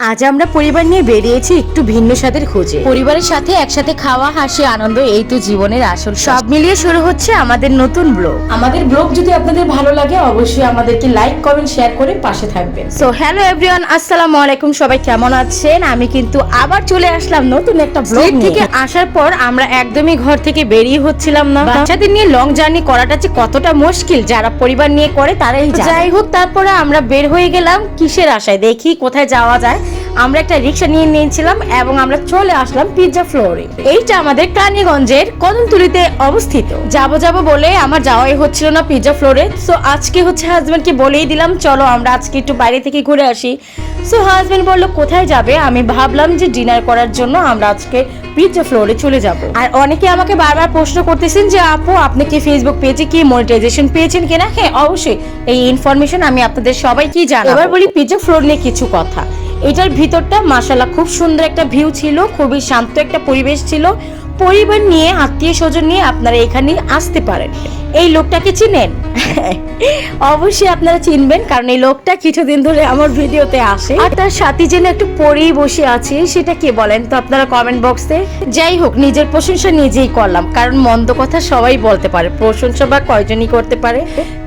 আজ আমরা পরিবার নিয়ে বেরিয়েছি একটু ভিন্ন স্বাদের খোঁজে। পরিবারের সাথে একসাথে খাওয়া হাসি আনন্দ এই তো জীবনের আসল সব মিলিয়ে শুরু হচ্ছে আমাদের নতুন ব্লগ। আমাদের ব্লগ যদি আপনাদের ভালো লাগে অবশ্যই আমাদেরকে লাইক কমেন্ট শেয়ার করে পাশে থাকবেন। সো হ্যালো এভরিওয়ান আসসালামু আলাইকুম সবাই কেমন আছেন? আমি কিন্তু আবার চলে আসলাম নতুন একটা ব্লগ থেকে আসার পর আমরা একদমই ঘর থেকে বেরিয়ে হচ্ছিলাম না। বাচ্চাদের নিয়ে লং জার্নি করাটা যে কতটা মুশকিল যারা পরিবার নিয়ে করে তারাই যাই হোক তারপরে আমরা বের হয়ে গেলাম কিসের আশায়? দেখি কোথায় যাওয়া যায়। আমরা একটা রিক্সা নিয়ে নিয়েছিলাম এবং আমরা চলে আসলাম পিৎজা ফ্লোরে। এইটা আমাদের কানিগঞ্জের কদমতুলিতে অবস্থিত। যাব যাব বলে আমার যাওয়াই হচ্ছিল না পিৎজা ফ্লোরে। সো আজকে হচ্ছে হাজব্যান্ডকে বলেই দিলাম, চলো আমরা আজকে একটু বাইরে থেকে ঘুরে আসি। সো হাজব্যান্ড বলল, কোথায় যাবে? আমি ভাবলাম যে ডিনার করার জন্য আমরা আজকে পিৎজা ফ্লোরে চলে যাব। আর অনেকে আমাকে বারবার প্রশ্ন করতেছেন যে, আপু, আপনি কি ফেসবুক পেজে কি মনিটাইজেশন পেয়েছেন কিনা? হ্যাঁ অবশ্যই। এই ইনফরমেশন আমি আপনাদের সবাইকেই জানাব। এবার বলি পিৎজা ফ্লোর নিয়ে কিছু কথা। এটার ভিতরটা মাসালা খুব সুন্দর একটা ভিউ ছিল, খুবই শান্ত একটা পরিবেশ ছিল। পরিবার নিয়ে, আত্মীয় স্বজন নিয়ে আপনারা এখানে আসতে পারেন। এই লোকটাকে চিনেন? অবশ্যই আপনারা চিনবেন, কারণ এই লোকটা কিছুদিন ধরে আমার ভিডিওতে আসে। আর তার সাথে যেন একটু পরেই বসে আছে, সেটা কে বলেন? তো আপনারা কমেন্ট বক্সে যাই হোক, নিজের প্রশংসা নিজেই করলাম, কারণ মন্দ কথা সবাই বলতে পারে, প্রশংসা বা কয়জনই করতে পারে।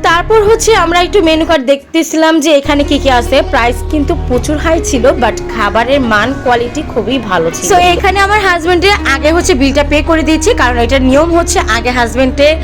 তারপর হচ্ছে আমরা একটু মেনু কার্ড দেখতেছিলাম যে এখানে কি কি আছে। প্রাইস কিন্তু প্রচুর হাই ছিল বাট খাবারের মান কোয়ালিটি খুবই ভালো ছিল। তো এখানে আমার হাজবেন্ডের আগে হচ্ছে বিলটা পে করে দিয়েছি, কারণ এটার নিয়ম হচ্ছে আগে হাজবেন্ডের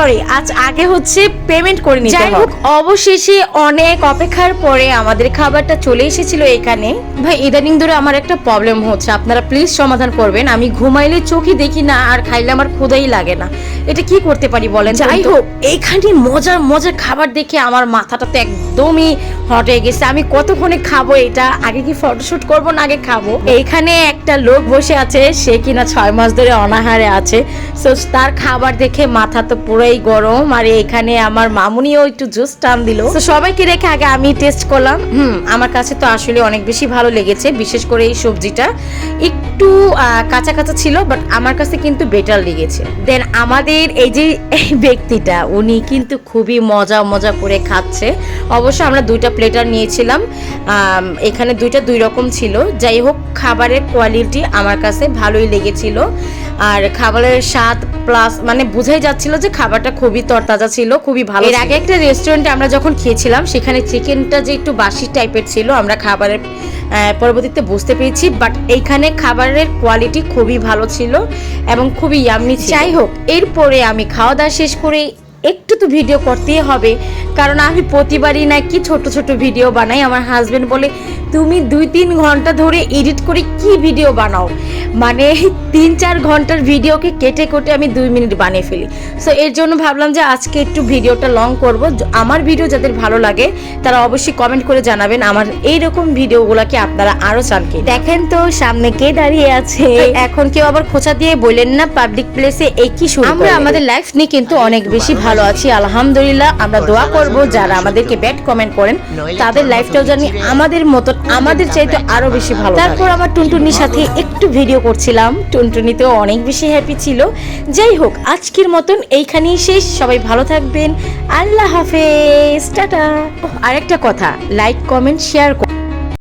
সরি আজ আগে হচ্ছে পেমেন্ট করে নিতে যাই হোক অবশেষে অনেক অপেক্ষার পরে আমাদের খাবারটা চলে এসেছিল এখানে। ভাই ইদানিং ধরে আমার একটা প্রবলেম হচ্ছে। আপনারা প্লিজ সমাধান করবেন। আমি ঘুমাইলে চোখে দেখি না আর খাইলে আমার ক্ষুদাই লাগে না। এটা কি করতে পারি বলেন? যাই হোক এইখানে মজার মজার খাবার দেখে আমার মাথাটা তো একদমই হট হয়ে গেছে। আমি কতক্ষণে খাব এটা? আগে কি ফটোশুট করব না আগে খাব? এইখানে একটা লোক বসে আছে সে কিনা ছয় মাস ধরে অনাহারে আছে। সো তার খাবার দেখে মাথা তো পুরোই গরম। আর এখানে আমার মামুনিও একটু জুস টান দিল। তো সবাইকে রেখে আগে আমি টেস্ট করলাম। হুম আমার কাছে তো আসলে অনেক বেশি ভালো লেগেছে বিশেষ করে এই সবজিটা। একটু কাঁচা কাঁচা ছিল বাট আমার কাছে কিন্তু বেটার লেগেছে। দেন আমাদের এই যে ব্যক্তিটা উনি কিন্তু খুবই মজা মজা করে খাচ্ছে। অবশ্য আমরা দুইটা প্লেটার নিয়েছিলাম। এখানে দুইটা দুই রকম ছিল। যাই হোক খাবারের কোয়ালিটি আমার কাছে ভালোই লেগেছিল। আর খাবারের স্বাদ প্লাস মানে বোঝাই যাচ্ছিল যে খাবারটা খুবই তরতাজা ছিল খুবই ভালো এর আগে একটা রেস্টুরেন্টে আমরা যখন খেয়েছিলাম সেখানে চিকেনটা যে একটু বাসি টাইপের ছিল আমরা খাবারের পরবর্তীতে বুঝতে পেরেছি বাট এইখানে খাবারের কোয়ালিটি খুবই ভালো ছিল এবং খুবই ইয়াম্মি যাই হোক, এরপরে আমি খাওয়া দাওয়া শেষ করে একটু তো ভিডিও করতেই হবে, কারণ আমি প্রতিবারই নাকি ছোট ছোট ভিডিও বানাই। আমার হাজব্যান্ড বলে, তুমি দুই তিন ঘণ্টা ধরে এডিট করে কি ভিডিও বানাও? মানে তিন চার ঘণ্টার ভিডিওকে কেটে কেটে আমি দুই মিনিট বানিয়ে ফেলি। সো এর জন্য ভাবলাম যে আজকে একটু ভিডিওটা লং করব। আমার ভিডিও যাদের ভালো লাগে তারা অবশ্যই কমেন্ট করে জানাবেন আমার এইরকম ভিডিওগুলোকে আপনারা আরও চান কি দেখেন তো সামনে কে দাঁড়িয়ে আছে? এখন কেউ আবার খোঁচা দিয়ে বললেন না পাবলিক প্লেসে এই কি শুরু আমরা আমাদের লাইফ নিয়ে কিন্তু অনেক বেশি ভালো আছি আলহামদুলিল্লাহ। আমরা দোয়া করব যারা আমাদেরকে ব্যাড কমেন্ট করেন তাদের লাইফটাও জানি আমাদের মতন আমাদের চাইতে আরও বেশি ভালো তারপর আমার টুনটুনির সাথে একটু ভিডিও করছিলাম। টুনটুনিতেও অনেক বেশি হ্যাপি ছিল। যাই হোক, আজকের মতন এইখানেই শেষ। সবাই ভালো থাকবেন। আল্লাহ হাফেজ। টাটা। আরেকটা কথা লাইক কমেন্ট শেয়ার